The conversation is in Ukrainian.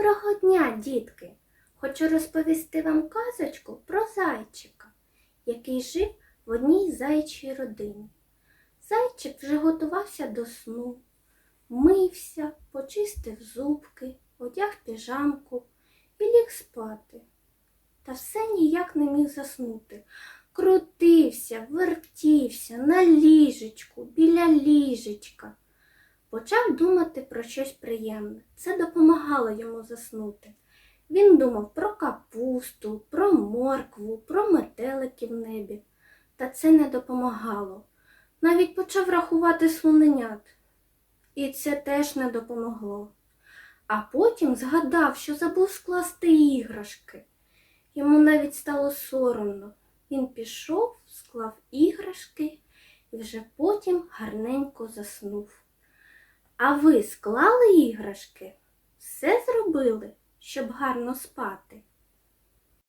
Доброго дня, дітки! Хочу розповісти вам казочку про зайчика, який жив в одній зайчій родині. Зайчик вже готувався до сну, мився, почистив зубки, одяг піжамку і ліг спати. Та все ніяк не міг заснути. Крутився, вертівся на ліжечку, біля ліжечка. Почав думати про щось приємне. Це допомагало йому заснути. Він думав про капусту, про моркву, про метелики в небі. Та це не допомагало. Навіть почав рахувати слоненят. І це теж не допомогло. А потім згадав, що забув скласти іграшки. Йому навіть стало соромно. Він пішов, склав іграшки і вже потім гарненько заснув. А ви склали іграшки? Все зробили, щоб гарно спати?